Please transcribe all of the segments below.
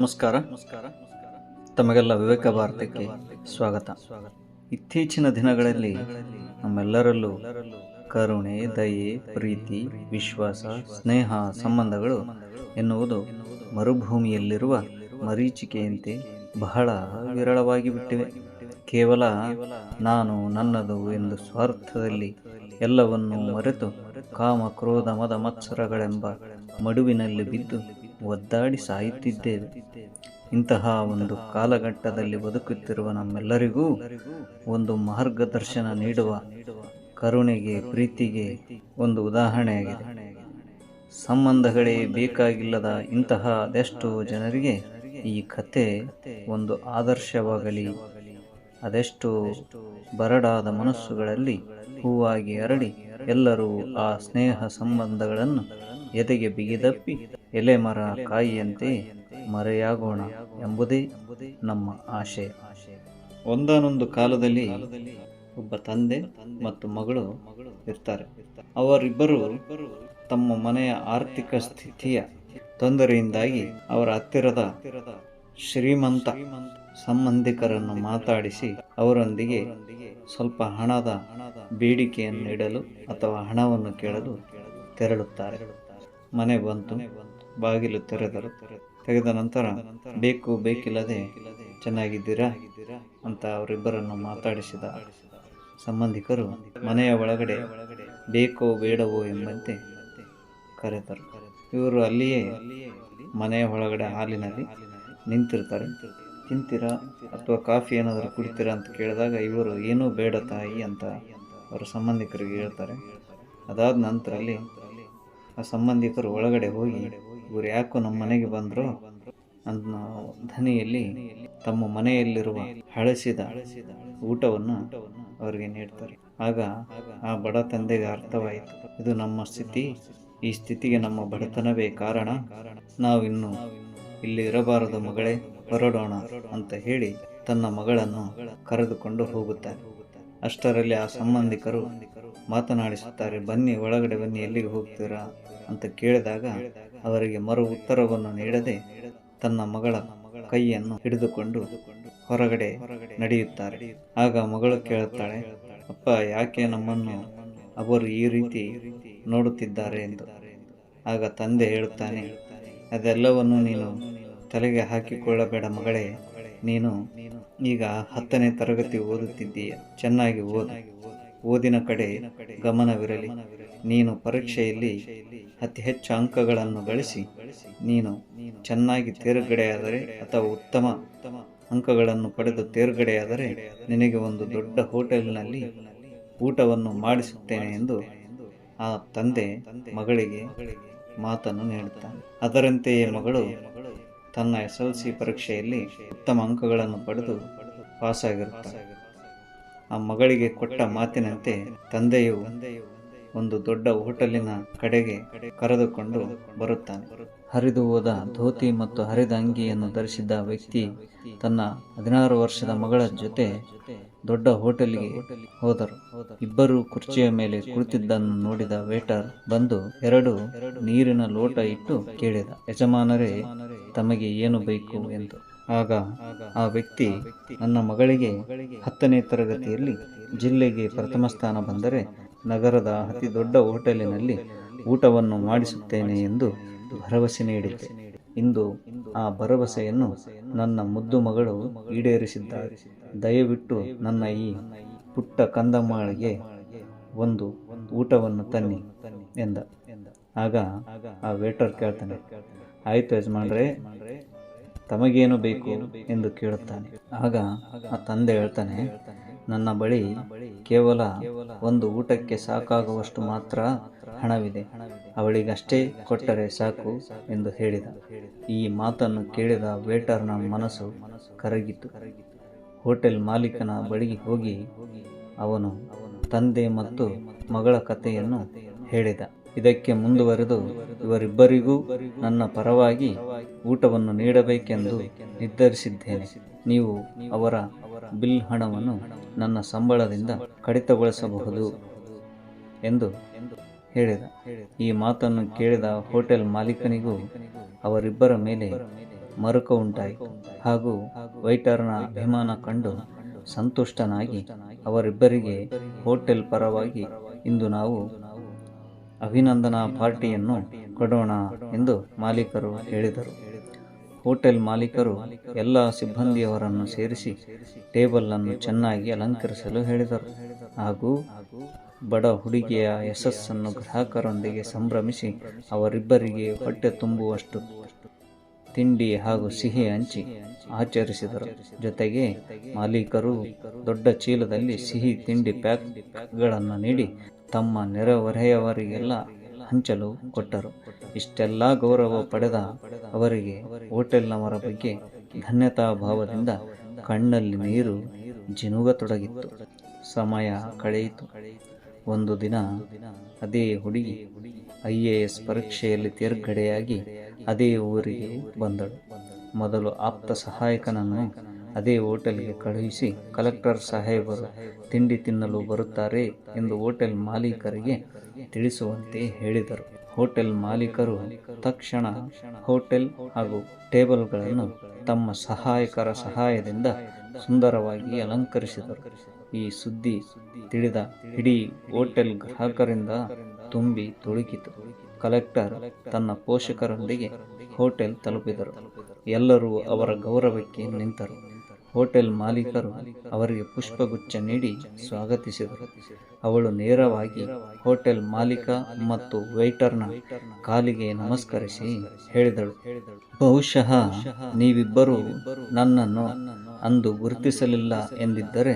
ನಮಸ್ಕಾರ. ನಮಸ್ಕಾರ. ತಮಗೆಲ್ಲ ವಿವೇಕ ಭಾರತಕ್ಕೆ ಸ್ವಾಗತ. ಇತ್ತೀಚಿನ ದಿನಗಳಲ್ಲಿ ನಮ್ಮೆಲ್ಲರಲ್ಲೂ ಕರುಣೆ ದಯೆ ಪ್ರೀತಿ ವಿಶ್ವಾಸ ಸ್ನೇಹ ಸಂಬಂಧಗಳು ಎನ್ನುವುದು ಮರುಭೂಮಿಯಲ್ಲಿರುವ ಮರೀಚಿಕೆಯಂತೆ ಬಹಳ ವಿರಳವಾಗಿ ಬಿಟ್ಟಿವೆ. ಕೇವಲ ನಾನು ನನ್ನದು ಎಂದು ಸ್ವಾರ್ಥದಲ್ಲಿ ಎಲ್ಲವನ್ನೂ ಮರೆತು ಕಾಮ ಕ್ರೋಧ ಮದ ಮತ್ಸರಗಳೆಂಬ ಮಡುವಿನಲ್ಲಿ ಬಿದ್ದು ಒದ್ದಾಡಿ ಸಾಯುತ್ತಿದ್ದೇವೆ. ಇಂತಹ ಒಂದು ಕಾಲಘಟ್ಟದಲ್ಲಿ ಬದುಕುತ್ತಿರುವ ನಮ್ಮೆಲ್ಲರಿಗೂ ಒಂದು ಮಾರ್ಗದರ್ಶನ ನೀಡುವ ಕರುಣೆಗೆ, ಪ್ರೀತಿಗೆ ಒಂದು ಉದಾಹರಣೆಯಾಗಿದೆ. ಸಂಬಂಧಗಳೇ ಬೇಕಾಗಿಲ್ಲದ ಇಂತಹ ಅದೆಷ್ಟೋ ಜನರಿಗೆ ಈ ಕತೆ ಒಂದು ಆದರ್ಶವಾಗಲಿ, ಅದೆಷ್ಟೋ ಬರಡಾದ ಮನಸ್ಸುಗಳಲ್ಲಿ ಹೂವಾಗಿ ಅರಡಿ ಎಲ್ಲರೂ ಆ ಸ್ನೇಹ ಸಂಬಂಧಗಳನ್ನು ಎದೆಗೆ ಬಿಗಿದಪ್ಪಿ ಎಲೆ ಮರ ಕಾಯಿಯಂತೆ ಮರೆಯಾಗೋಣ ಎಂಬುದೇ ನಮ್ಮ ಆಶೆ. ಒಂದಾನೊಂದು ಕಾಲದಲ್ಲಿ ಒಬ್ಬ ತಂದೆ ಮತ್ತು ಮಗಳು ಇರ್ತಾರೆ. ಅವರಿಬ್ಬರು ತಮ್ಮ ಮನೆಯ ಆರ್ಥಿಕ ಸ್ಥಿತಿಯ ತೊಂದರೆಯಿಂದಾಗಿ ಅವರ ಹತ್ತಿರದ ಶ್ರೀಮಂತ ಸಂಬಂಧಿಕರನ್ನು ಮಾತಾಡಿಸಿ ಅವರೊಂದಿಗೆ ಸ್ವಲ್ಪ ಹಣದ ಬೇಡಿಕೆಯನ್ನು ಇಡಲು ಅಥವಾ ಹಣವನ್ನು ಕೇಳಲು ತೆರಳುತ್ತಾರೆ. ಮನೆ ಬಂತು, ಬಾಗಿಲು ತೆರೆದರು. ತೆಗೆದ ನಂತರ, ಬೇಕು, ಬೇಕಿಲ್ಲದೆ ಚೆನ್ನಾಗಿದ್ದೀರಾ? ಅಂತ ಅವರಿಬ್ಬರನ್ನು ಮಾತಾಡಿಸಿದ. ಸಂಬಂಧಿಕರು, ಮನೆಯ ಒಳಗಡೆ ಬೇಕೋ ಬೇಡವೋ ಎಂಬಂತೆ ಕರೆತರು. ಇವರು ಅಲ್ಲಿಯೇ ಮನೆಯ ಒಳಗಡೆ ಹಾಲಿನಲ್ಲಿ ನಿಂತಿರ್ತಾರೆ. ತಿಂತೀರಾ ಅಥವಾ ಕಾಫಿ ಏನಾದರೂ ಕುಡಿತೀರಾ? ಅಂತ ಕೇಳಿದಾಗ, ಇವರು ಏನೂ ಬೇಡ ತಾಯಿ ಅಂತ ಅವರ ಸಂಬಂಧಿಕರಿಗೆ ಹೇಳ್ತಾರೆ. ಅದಾದ ನಂತರಲ್ಲಿ ಆ ಸಂಬಂಧಿಕರು ಒಳಗಡೆ ಹೋಗಿ, ಇವರು ಯಾಕೋ ನಮ್ಮ ಮನೆಗೆ ಬಂದರು? ಅನ್ನೋ ಧ್ವನಿಯಲ್ಲಿ ತಮ್ಮ ಮನೆಯಲ್ಲಿರುವ ಹಳಸಿದ ಊಟವನ್ನು ಅವರಿಗೆ ನೀಡ್ತಾರೆ. ಆಗ ಆ ಬಡ ತಂದೆಗೆ ಅರ್ಥವಾಯಿತು, ಇದು ನಮ್ಮ ಸ್ಥಿತಿ. ಈ ಸ್ಥಿತಿಗೆ ನಮ್ಮ ಬಡತನವೇ ಕಾರಣ. ನಾವಿನ್ನು ಇಲ್ಲಿ ಇರಬಾರದು ಮಗಳೇ, ಹೊರಡೋಣ ಅಂತ ಹೇಳಿ ತನ್ನ ಮಗಳನ್ನು ಕರೆದುಕೊಂಡು ಹೋಗುತ್ತಾರೆ. ಅಷ್ಟರಲ್ಲಿ ಆ ಸಂಬಂಧಿಕರು ಮಾತನಾಡಿಸುತ್ತಾರೆ, ಬನ್ನಿ, ಒಳಗಡೆ ಬನ್ನಿ, ಎಲ್ಲಿಗೆ ಹೋಗ್ತೀರಾ? ಅಂತ ಕೇಳಿದಾಗ ಅವರಿಗೆ ಮರು ಉತ್ತರವನ್ನು ನೀಡದೆ ತನ್ನ ಮಗಳ ಕೈಯನ್ನು ಹಿಡಿದುಕೊಂಡು ಹೊರಗಡೆ ನಡೆಯುತ್ತಾರೆ. ಆಗ ಮಗಳು ಕೇಳುತ್ತಾಳೆ, ಅಪ್ಪ, ಯಾಕೆ ನಮ್ಮನ್ನು ಅವರು ಈ ರೀತಿ ನೋಡುತ್ತಿದ್ದಾರೆ ಎಂದು? ಆಗ ತಂದೆ ಹೇಳುತ್ತಾನೆ, ಅದೆಲ್ಲವನ್ನು ನೀನು ತಲೆಗೆ ಹಾಕಿಕೊಳ್ಳಬೇಡ ಮಗಳೇ, ನೀನು ಈಗ ಹತ್ತನೇ ತರಗತಿ ಓದುತ್ತಿದ್ದೀಯ. ಚೆನ್ನಾಗಿ ಓದು. ಓದಿನ ಕಡೆ ಗಮನವಿರಲಿ. ನೀನು ಪರೀಕ್ಷೆಯಲ್ಲಿ ಅತಿ ಹೆಚ್ಚು ಅಂಕಗಳನ್ನು ಗಳಿಸಿ, ನೀನು ಚೆನ್ನಾಗಿ ತೇರ್ಗಡೆಯಾದರೆ ಅಥವಾ ಉತ್ತಮ ಅಂಕಗಳನ್ನು ಪಡೆದು ತೇರ್ಗಡೆಯಾದರೆ ನಿನಗೆ ಒಂದು ದೊಡ್ಡ ಹೋಟೆಲ್ನಲ್ಲಿ ಊಟವನ್ನು ಮಾಡಿಸುತ್ತೇನೆ ಎಂದು ಆ ತಂದೆ ಮಗಳಿಗೆ ಮಾತನ್ನು ನೀಡುತ್ತಾನೆ. ಅದರಂತೆಯೇ ಮಗಳು ತನ್ನ ಎಸ್ ಎಲ್ ಸಿ ಪರೀಕ್ಷೆಯಲ್ಲಿ ಉತ್ತಮ ಅಂಕಗಳನ್ನು ಪಡೆದು ಪಾಸಾಗಿರುತ್ತಾರೆ ಆ ಮಗಳಿಗೆ ಕೊಟ್ಟ ಮಾತಿನಂತೆ ತಂದೆಯು ಒಂದು ದೊಡ್ಡ ಹೋಟೆಲಿನ ಕಡೆಗೆ ಕರೆದುಕೊಂಡು ಬರುತ್ತಾನೆ. ಹರಿದು ಹೋದ ಧೋತಿ ಮತ್ತು ಹರಿದ ಅಂಗಿಯನ್ನು ಧರಿಸಿದ್ದ ವ್ಯಕ್ತಿ ತನ್ನ ಹದಿನಾರು ವರ್ಷದ ಮಗಳ ಜೊತೆ ದೊಡ್ಡ ಹೋಟೆಲ್ಗೆ ಹೋದರು. ಇಬ್ಬರು ಕುರ್ಚಿಯ ಮೇಲೆ ಕುಳಿತಿದ್ದನ್ನು ನೋಡಿದ ವೇಟರ್ ಬಂದು ಎರಡು ನೀರಿನ ಲೋಟ ಇಟ್ಟು ಕೇಳಿದ. ಯಜಮಾನರೇ, ತಮಗೆ ಏನು ಬೇಕು ಎಂದು. ಆಗ ಆ ವ್ಯಕ್ತಿ ನನ್ನ ಮಗಳಿಗೆ ಹತ್ತನೇ ತರಗತಿಯಲ್ಲಿ ಜಿಲ್ಲೆಗೆ ಪ್ರಥಮ ಸ್ಥಾನ ಬಂದರೆ ನಗರದ ಅತಿ ದೊಡ್ಡ ಹೋಟೆಲಿನಲ್ಲಿ ಊಟವನ್ನು ಮಾಡಿಸುತ್ತೇನೆ ಎಂದು ಭರವಸೆ ನೀಡಿದ್ದೆ. ಇಂದು ಆ ಭರವಸೆಯನ್ನು ನನ್ನ ಮುದ್ದು ಮಗಳು ಈಡೇರಿಸಿದ್ದಾರೆ. ದಯವಿಟ್ಟು ನನ್ನ ಈ ಪುಟ್ಟ ಕಂದಮ್ಮಳಿಗೆ ಒಂದು ಊಟವನ್ನು ತನ್ನಿ ಎಂದ. ಆಗ ಆ ವೇಟರ್ ಕೇಳ್ತಾನೆ, ಆಯ್ತು ಯಜಮಾನ್ರೆ, ತಮಗೇನು ಬೇಕು? ಎಂದು ಕೇಳುತ್ತಾನೆ. ಆಗ ಆ ತಂದೆ ಹೇಳ್ತಾನೆ, ನನ್ನ ಬಳಿ ಕೇವಲ ಒಂದು ಊಟಕ್ಕೆ ಸಾಕಾಗುವಷ್ಟು ಮಾತ್ರ ಹಣವಿದೆ. ಅವಳಿಗಷ್ಟೇ ಕೊಟ್ಟರೆ ಸಾಕು ಎಂದು ಹೇಳಿದ. ಈ ಮಾತನ್ನು ಕೇಳಿದ ವೇಟರ್ನ ಮನಸ್ಸು ಕರಗಿತು. ಹೋಟೆಲ್ ಮಾಲೀಕನ ಬಳಿಗೆ ಹೋಗಿ ಅವನು ತಂದೆ ಮತ್ತು ಮಗಳ ಕಥೆಯನ್ನು ಹೇಳಿದ. ಇದಕ್ಕೆ ಮುಂದುವರೆದು ಇವರಿಬ್ಬರಿಗೂ ನನ್ನ ಪರವಾಗಿ ಊಟವನ್ನು ನೀಡಬೇಕೆಂದು ನಿರ್ಧರಿಸಿದ್ದೇನೆ. ನೀವು ಅವರ ಬಿಲ್ ಹಣವನ್ನು ನನ್ನ ಸಂಬಳದಿಂದ ಕಡಿತಗೊಳಿಸಬಹುದು ಎಂದು ಹೇಳಿದ. ಈ ಮಾತನ್ನು ಕೇಳಿದ ಹೋಟೆಲ್ ಮಾಲೀಕನಿಗೂ ಅವರಿಬ್ಬರ ಮೇಲೆ ಮರುಕ ಉಂಟಾಯಿತು. ಹಾಗೂ ವೈಟರ್ನ ಅಭಿಮಾನ ಕಂಡು ಸಂತುಷ್ಟನಾಗಿ ಅವರಿಬ್ಬರಿಗೆ ಹೋಟೆಲ್ ಪರವಾಗಿ ಇಂದು ನಾವು ಅಭಿನಂದನಾ ಪಾರ್ಟಿಯನ್ನು ಕೊಡೋಣ ಎಂದು ಮಾಲೀಕರು ಹೇಳಿದರು. ಹೋಟೆಲ್ ಮಾಲೀಕರು ಎಲ್ಲ ಸಿಬ್ಬಂದಿಯವರನ್ನು ಸೇರಿಸಿ ಟೇಬಲ್ ಅನ್ನು ಚೆನ್ನಾಗಿ ಅಲಂಕರಿಸಲು ಹೇಳಿದರು. ಹಾಗೂ ಬಡ ಹುಡುಗಿಯ ಯಶಸ್ಸನ್ನು ಗ್ರಾಹಕರೊಂದಿಗೆ ಸಂಭ್ರಮಿಸಿ ಅವರಿಬ್ಬರಿಗೆ ಹೊಟ್ಟೆ ತುಂಬುವಷ್ಟು ತಿಂಡಿ ಹಾಗೂ ಸಿಹಿ ಹಂಚಿ ಆಚರಿಸಿದರು. ಜೊತೆಗೆ ಮಾಲೀಕರು ದೊಡ್ಡ ಚೀಲದಲ್ಲಿ ಸಿಹಿ ತಿಂಡಿ ಪ್ಯಾಕ್ಗಳನ್ನು ನೀಡಿ ತಮ್ಮ ನೆರೆಹೊರೆಯವರಿಗೆಲ್ಲ ಹಂಚಲು ಕೊಟ್ಟರು. ಇಷ್ಟೆಲ್ಲ ಗೌರವ ಪಡೆದ ಅವರಿಗೆ ಹೋಟೆಲ್ನವರ ಬಗ್ಗೆ ಧನ್ಯತಾ ಭಾವದಿಂದ ಕಣ್ಣಲ್ಲಿ ನೀರು ಜಿನುಗತೊಡಗಿತ್ತು. ಸಮಯ ಕಳೆಯಿತು. ಒಂದು ದಿನ ಅದೇ ಹುಡುಗಿ ಐ ಎ ಎಸ್ ಪರೀಕ್ಷೆಯಲ್ಲಿ ತೇರ್ಗಡೆಯಾಗಿ ಅದೇ ಊರಿಗೆ ಬಂದಳು. ಮೊದಲು ಆಪ್ತ ಸಹಾಯಕನನ್ನು ಅದೇ ಹೋಟೆಲ್ಗೆ ಕಳುಹಿಸಿ, ಕಲೆಕ್ಟರ್ ಸಾಹೇಬರು, ತಿಂಡಿ ತಿನ್ನಲು ಬರುತ್ತಾರೆ ಎಂದು ಹೋಟೆಲ್ ಮಾಲೀಕರಿಗೆ ತಿಳಿಸುವಂತೆ ಹೇಳಿದರು. ಹೋಟೆಲ್ ಮಾಲೀಕರು ತಕ್ಷಣ ಹೋಟೆಲ್ ಹಾಗೂ ಟೇಬಲ್ಗಳನ್ನು ತಮ್ಮ ಸಹಾಯಕರ ಸಹಾಯದಿಂದ ಸುಂದರವಾಗಿ ಅಲಂಕರಿಸಿದರು. ಈ ಸುದ್ದಿ ತಿಳಿದ ಇಡೀ ಹೋಟೆಲ್ ಗ್ರಾಹಕರಿಂದ ತುಂಬಿ ತುಳುಕಿತು. ಕಲೆಕ್ಟರ್ ತನ್ನ ಪೋಷಕರೊಂದಿಗೆ ಹೋಟೆಲ್ ತಲುಪಿದರು. ಎಲ್ಲರೂ ಅವರ ಗೌರವಕ್ಕೆ ನಿಂತರು. ಹೋಟೆಲ್ ಮಾಲೀಕರು ಅವರಿಗೆ ಪುಷ್ಪಗುಚ್ಛ ನೀಡಿ ಸ್ವಾಗತಿಸಿದರು. ಅವಳು ನೇರವಾಗಿ ಹೋಟೆಲ್ ಮಾಲೀಕ ಮತ್ತು ವೈಟರ್ನ ಕಾಲಿಗೆ ನಮಸ್ಕರಿಸಿ ಹೇಳಿದಳು. ಬಹುಶಃ ನೀವಿಬ್ಬರು ನನ್ನನ್ನು ಅಂದು ಗುರುತಿಸಲಿಲ್ಲ ಎಂದಿದ್ದರೆ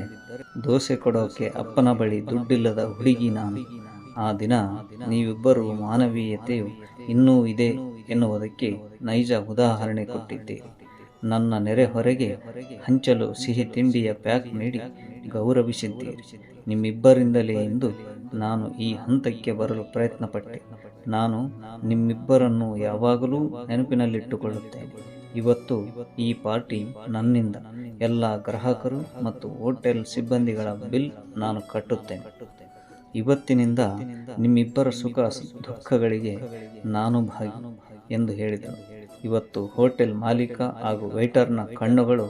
ದೋಸೆ ಕೊಡೋಕೆ ಅಪ್ಪನ ಬಳಿ ದುಡ್ಡಿಲ್ಲದ ಹುಡುಗಿ ನಾನು ಆ ದಿನ ನೀವಿಬ್ಬರು ಮಾನವೀಯತೆಯು ಇನ್ನೂ ಇದೆ ಎನ್ನುವುದಕ್ಕೆ ನೈಜ ಉದಾಹರಣೆ ಕೊಟ್ಟಿದ್ದೆ. ನನ್ನ ನೆರೆಹೊರೆಗೆ ಹಂಚಲು ಸಿಹಿ ತಿಂಡಿಯ ಪ್ಯಾಕ್ ನೀಡಿ ಗೌರವಿಸಿದ್ದೀರಿ ನಿಮ್ಮಿಬ್ಬರಿಂದಲೇ ಎಂದು ನಾನು ಈ ಹಂತಕ್ಕೆ ಬರಲು ಪ್ರಯತ್ನಪಟ್ಟೆ. ನಾನು ನಿಮ್ಮಿಬ್ಬರನ್ನು ಯಾವಾಗಲೂ ನೆನಪಿನಲ್ಲಿಟ್ಟುಕೊಳ್ಳುತ್ತೇನೆ. ಇವತ್ತು ಈ ಪಾರ್ಟಿ ನನ್ನಿಂದ. ಎಲ್ಲ ಗ್ರಾಹಕರು ಮತ್ತು ಹೋಟೆಲ್ ಸಿಬ್ಬಂದಿಗಳ ಬಿಲ್ ನಾನು ಕಟ್ಟುತ್ತೇನೆ. ಇವತ್ತಿನಿಂದ ನಿಮ್ಮಿಬ್ಬರ ಸುಖ ದುಃಖಗಳಿಗೆ ನಾನು ಭಾಗಿ ಎಂದು ಹೇಳಿದರು ಇವತ್ತು ಹೋಟೆಲ್ ಮಾಲೀಕ ಹಾಗೂ ವೈಟರ್ನ ಕಣ್ಣುಗಳು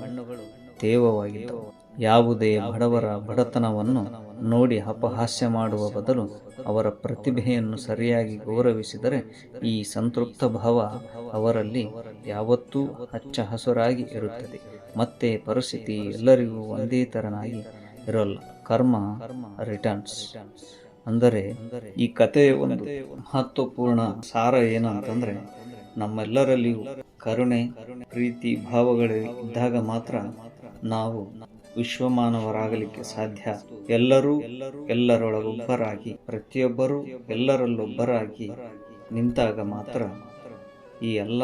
ತೇವವಾಗಿದ್ದವು. ಯಾವುದೇ ಬಡವರ ಬಡತನವನ್ನು ನೋಡಿ ಅಪಹಾಸ್ಯ ಮಾಡುವ ಬದಲು ಅವರ ಪ್ರತಿಭೆಯನ್ನು ಸರಿಯಾಗಿ ಗೌರವಿಸಿದರೆ ಈ ಸಂತೃಪ್ತ ಭಾವ ಅವರಲ್ಲಿ ಯಾವತ್ತೂ ಹಚ್ಚ ಹಸುರಾಗಿ ಇರುತ್ತದೆ. ಮತ್ತೆ ಪರಿಸ್ಥಿತಿ ಎಲ್ಲರಿಗೂ ಒಂದೇ ತರನಾಗಿ ಇರೋಲ್ಲ. ಕರ್ಮ ರಿಟರ್ನ್ಸ್ ಅಂದರೆ ಈ ಕಥೆಯ ಒಂದು ಮಹತ್ವಪೂರ್ಣ ಸಾರ ಏನು ಅಂತಂದ್ರೆ ನಮ್ಮೆಲ್ಲರಲ್ಲಿಯೂ ಕರುಣೆ ಪ್ರೀತಿ ಭಾವಗಳು ಇದ್ದಾಗ ಮಾತ್ರ ನಾವು ವಿಶ್ವಮಾನವರಾಗಲಿಕ್ಕೆ ಸಾಧ್ಯ. ಎಲ್ಲರೂ ಎಲ್ಲರೊಳಗೊಬ್ಬರಾಗಿ ಪ್ರತಿಯೊಬ್ಬರೂ ಎಲ್ಲರಲ್ಲೊಬ್ಬರಾಗಿ ನಿಂತಾಗ ಮಾತ್ರ ಈ ಎಲ್ಲ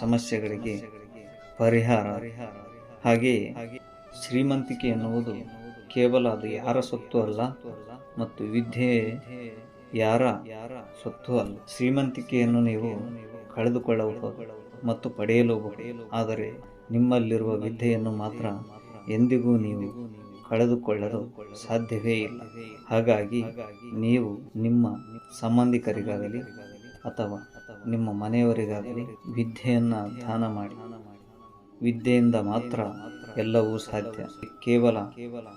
ಸಮಸ್ಯೆಗಳಿಗೆ ಪರಿಹಾರ. ಹಾಗೆಯೇ ಶ್ರೀಮಂತಿಕೆ ಎನ್ನುವುದು ಕೇವಲ ಅದು ಯಾರ ಸೊತ್ತು ಅಲ್ಲ ಮತ್ತು ವಿದ್ಯೆ ಯಾರ ಯಾರ ಸೊತ್ತು ಅಲ್ಲ. ಶ್ರೀಮಂತಿಕೆಯನ್ನು ನೀವು ಕಳೆದುಕೊಳ್ಳಬಹುದು ಮತ್ತು ಪಡೆಯಲೂಬಹುದು. ಆದರೆ ನಿಮ್ಮಲ್ಲಿರುವ ವಿದ್ಯೆಯನ್ನು ಮಾತ್ರ ಎಂದಿಗೂ ನೀವು ಕಳೆದುಕೊಳ್ಳಲು ಸಾಧ್ಯವೇ ಇಲ್ಲ. ಹಾಗಾಗಿ ನೀವು ನಿಮ್ಮ ಸಂಬಂಧಿಕರಿಗಾಗಲಿ ಅಥವಾ ನಿಮ್ಮ ಮನೆಯವರಿಗಾಗಲಿ ವಿದ್ಯೆಯನ್ನು ದಾನ ಮಾಡಿ. ವಿದ್ಯೆಯಿಂದ ಮಾತ್ರ ಎಲ್ಲವೂ ಸಾಧ್ಯ. ಕೇವಲ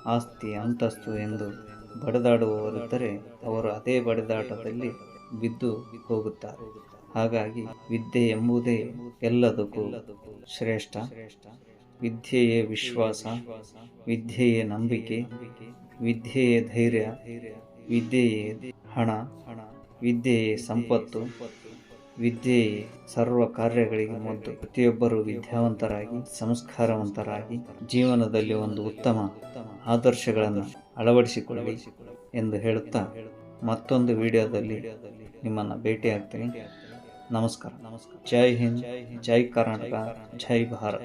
ಆಸ್ತಿ, ಅಂತಸ್ತು ಎಂದು ಬಡದಾಡುವವರಿದ್ದರೆ ಅವರು ಅದೇ ಬಡದಾಟದಲ್ಲಿ ಬಿದ್ದು ಹೋಗುತ್ತಾರೆ. ಹಾಗಾಗಿ ವಿದ್ಯೆ ಎಂಬುದೇ ಎಲ್ಲದಕ್ಕೂ ಶ್ರೇಷ್ಠ. ವಿದ್ಯೆಯೇ ವಿಶ್ವಾಸ, ವಿದ್ಯೆಯೇ ನಂಬಿಕೆ, ವಿದ್ಯೆಯೇ ಧೈರ್ಯ, ವಿದ್ಯೆಯೇ ಹಣ, ವಿದ್ಯೆಯೇ ಸಂಪತ್ತು ವಿದ್ಯೆಯೇ ಸರ್ವ ಕಾರ್ಯಗಳಿಗೆ ಮೊದಲು ಪ್ರತಿಯೊಬ್ಬರು ವಿದ್ಯಾವಂತರಾಗಿ ಸಂಸ್ಕಾರವಂತರಾಗಿ ಜೀವನದಲ್ಲಿ ಒಂದು ಉತ್ತಮ ಆದರ್ಶಗಳನ್ನು ಅಳವಡಿಸಿಕೊಳ್ಳಿ ಎಂದು ಹೇಳುತ್ತಾ ಮತ್ತೊಂದು ವಿಡಿಯೋದಲ್ಲಿ ನಿಮ್ಮನ್ನು ಭೇಟಿಯಾಗ್ತೀನಿ. ನಮಸ್ಕಾರ. ನಮಸ್ಕಾರ. ಜೈ ಹಿಂದ್ ಜೈ ಕರ್ನಾಟಕ ಜೈ ಭಾರತ್.